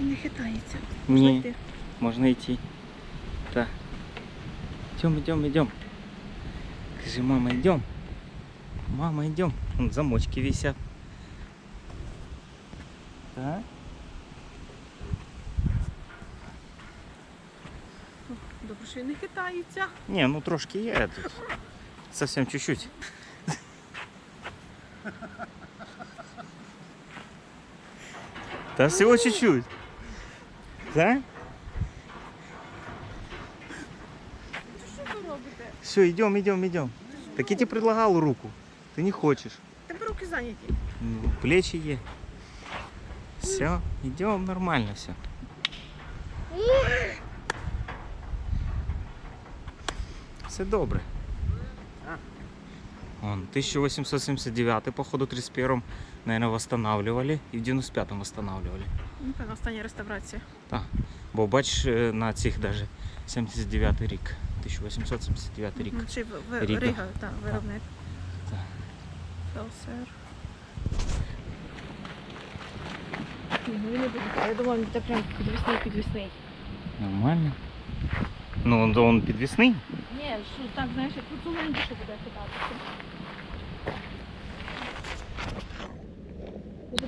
Він не хитається. Ні. Йти. Можно идти. Да. Идем, идем, идем. Скажи, мама, идем. Мама, идем. Вон замочки висят. Да? Добре, що він не хитається. Не, ну трошки я тут. Совсем чуть-чуть. Да всего чуть-чуть. Да? Що ви робите? Все, идем, идем, идем. Так я тебе предлагал руку. Ты не хочешь. Тебе руки зайняті. Ну, плечи е. Все, идем нормально все. Все добре. Он 1879 походу 31 наверное, восстанавливали и в 95-м восстанавливали. Ну, певно, остання реставрація. Так. Бо бачиш е, на цих даже 79 рік. 1879 рік. Мгм, Чи в, в, Ріга. Рига, так, виробник. Так. Фелсер. Ні, ну він не буде. Я думала, він буде прям підвісний, підвісний. Нормально. Ну, он, он підвісний. що так, знаєш, як поцілунки буде кидатися.